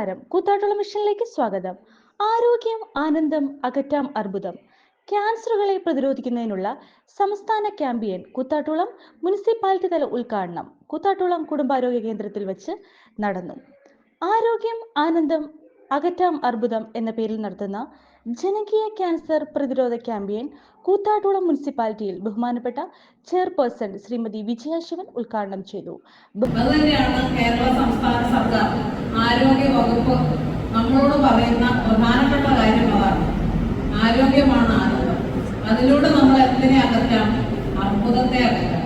നമസ്കാരം. കൂത്താട്ടുള്ള മിഷനിലേക്ക് സ്വാഗതം. ആരോഗ്യം ആനന്ദം അകറ്റാം അർബുദം. ക്യാൻസറുകളെ പ്രതിരോധിക്കുന്നതിനുള്ള സംസ്ഥാന ക്യാമ്പയിൻ കൂത്താട്ടുളം മുനിസിപ്പാലിറ്റി തല ഉദ്ഘാടനം കൂത്താട്ടുളം കുടുംബാരോഗ്യ കേന്ദ്രത്തിൽ വെച്ച് നടന്നു. ആരോഗ്യം ആനന്ദം അകറ്റാം അർബുദം എന്ന പേരിൽ നടത്തുന്ന ജനകീയ ക്യാൻസർ പ്രതിരോധ ക്യാമ്പയിൻ കൂത്താട്ടുളം മുനിസിപ്പാലിറ്റിയിൽ ബഹുമാനപ്പെട്ട ചെയർപേഴ്സൺ ശ്രീമതി വിജയ ശിവൻ ഉദ്ഘാടനം ചെയ്തു. കേരള സംസ്ഥാന സർക്കാർ. നമ്മളോട് പറയുന്ന പ്രധാനപ്പെട്ട കാര്യം അതാണ്. ആരോഗ്യമാണ് ആനന്ദം അതിലൂടെ നമ്മൾ എന്തിനെ അകറ്റാം. അർബുദത്തെ അകറ്റാം.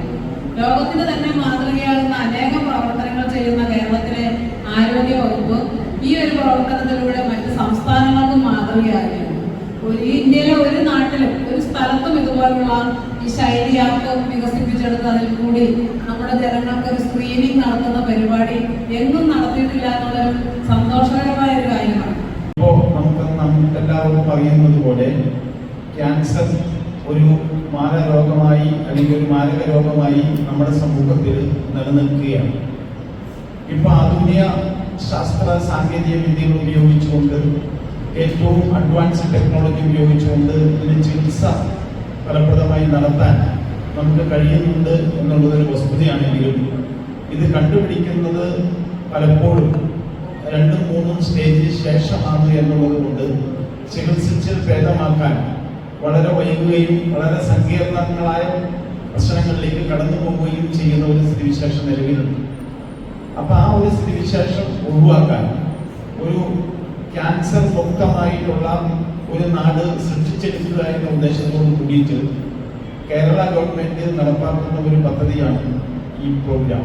ലോകത്തിന് തന്നെ മാതൃകയാകുന്ന അനേകം പ്രവർത്തനങ്ങൾ ചെയ്യുന്ന കേരളത്തിലെ ആരോഗ്യ വകുപ്പ് ഈ ഒരു പ്രവർത്തനത്തിലൂടെ മറ്റ് സംസ്ഥാനങ്ങൾക്കും മാതൃകയാകുകയാണ്. ഒരു ഇന്ത്യയിലെ ഒരു ഇതുപോലുള്ള ഈ ശൈലി ആപ്പ് വികസിപ്പിച്ചെടുത്ത് അതിൽ കൂടി നമ്മുടെ ജനങ്ങൾക്ക് ഒരു സ്ക്രീനിങ് നടത്തുന്ന പരിപാടി. എങ്ങും നടത്തിയിട്ടില്ല എന്നുള്ളൊരു സന്തോഷകരമായ ഒരു കാര്യമാണ്. ഇപ്പോൾ നമുക്ക് നമുക്ക് എല്ലാവർക്കും അറിയുന്നത് പോലെ ക്യാൻസർ ഒരു മാരരോഗമായി അല്ലെങ്കിൽ ഒരു മാരക രോഗമായി നമ്മുടെ സമൂഹത്തിൽ നിലനിൽക്കുകയാണ്. ഇപ്പൊ ആധുനിക ശാസ്ത്ര സാങ്കേതിക വിദ്യകൾ ഉപയോഗിച്ചുകൊണ്ട് ഏറ്റവും അഡ്വാൻസ് ടെക്നോളജി ഉപയോഗിച്ചുകൊണ്ട് ഇതിന് ചികിത്സ ഫലപ്രദമായി നടത്താൻ നമുക്ക് കഴിയുന്നുണ്ട് എന്നുള്ളതൊരു വസ്തുതയാണെങ്കിലും ഇത് കണ്ടുപിടിക്കുന്നത് പലപ്പോഴും രണ്ടും മൂന്നും സ്റ്റേജിന് ശേഷമാണ് എന്നുള്ളത് കൊണ്ട് ചികിത്സിച്ച് ഭേദമാക്കാൻ വളരെ വൈകുകയും വളരെ സങ്കീർണങ്ങളായ പ്രശ്നങ്ങളിലേക്ക് കടന്നു പോവുകയും ചെയ്യുന്ന ഒരു സ്ഥിതിവിശേഷം നിലവിലുണ്ട്. അപ്പൊ ആ ഒരു സ്ഥിതിവിശേഷം ഒഴിവാക്കാൻ ക്യാൻസർ മുക്തമായിട്ടുള്ള ഒരു നാട് സൃഷ്ടിച്ചെടുക്കുക എന്ന ഉദ്ദേശത്തോട് കൂടിയിട്ട് കേരള ഗവൺമെന്റ് നടപ്പാക്കുന്ന ഒരു പദ്ധതിയാണ് ഈ പ്രോഗ്രാം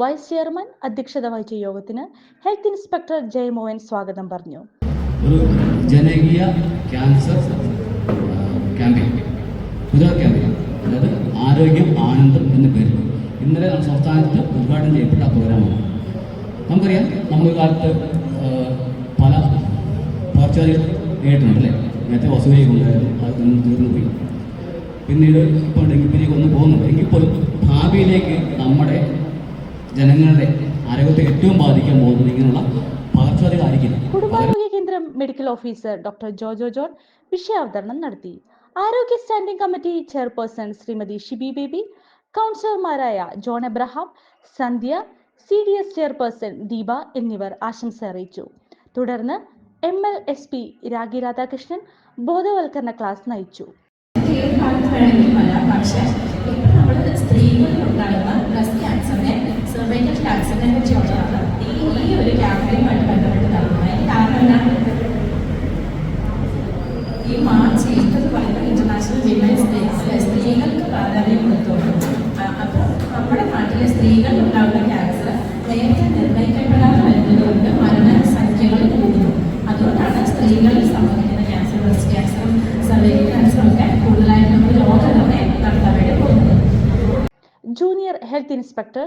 വൈസ് ചെയർമാൻ അധ്യക്ഷത വഹിച്ച യോഗത്തിന് ഹെൽത്ത് ഇൻസ്പെക്ടർ ജയമോഹൻ സ്വാഗതം പറഞ്ഞു. ഒരു ജനകീയ ക്യാൻസർ ക്യാമ്പയിൻ പുതിയ ക്യാമ്പയിൻ അതായത് ആരോഗ്യം ആനന്ദം എന്ന പേരിൽ. ഇന്നലെ സംസ്ഥാനത്ത് ഉദ്ഘാടനം ചെയ്യപ്പെട്ട പ്രോഗ്രാമാണ് നമുക്കറിയാം നമ്മൾ കാലത്ത് പകർച്ചവ്യാധികൾ നേരിട്ടുണ്ട് അല്ലേ നേരത്തെ വസൂലേക്ക് ഉണ്ടായിരുന്നു അത് നിന്ന് തീർന്നു പോയി. പിന്നീട് ഇപ്പോൾ ഡെങ്കിപ്പനിയൊക്കെ ഒന്ന് പോകുന്നുണ്ട് എങ്കിൽ പോലും ഭാവിയിലേക്ക് നമ്മുടെ ജനങ്ങളുടെ ആരോഗ്യത്തെ ഏറ്റവും ബാധിക്കാൻ പോകുന്നത് ഇങ്ങനെയുള്ള പകർച്ചവ്യാധികളായിരിക്കില്ല. കുടുംബാരോഗ്യ കേന്ദ്രം medical officer doctor Jojo John വിഷയാവതരണം നടത്തി. ആരോഗ്യ standing committee chairperson Shrimati Shibi Baby കൗൺസിലർമാരായ John Abraham Sandhya C D S chairperson Deepa എന്നിവർ ആശംസ അറിയിച്ചു. തുടർന്ന് M L S P Ragi Radhakrishnan ബോധവൽക്കരണ ക്ലാസ് നയിച്ചു. സ്ത്രീകളിൽ ഹെൽത്ത് ഇൻസ്പെക്ടർ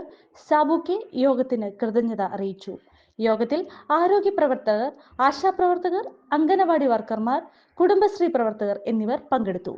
സാബു കെ യോഗത്തിന് കൃതജ്ഞത അറിയിച്ചു. യോഗത്തിൽ ആരോഗ്യ പ്രവർത്തകർ ആശാപ്രവർത്തകർ അംഗനവാടി വർക്കർമാർ കുടുംബശ്രീ പ്രവർത്തകർ എന്നിവർ പങ്കെടുത്തു.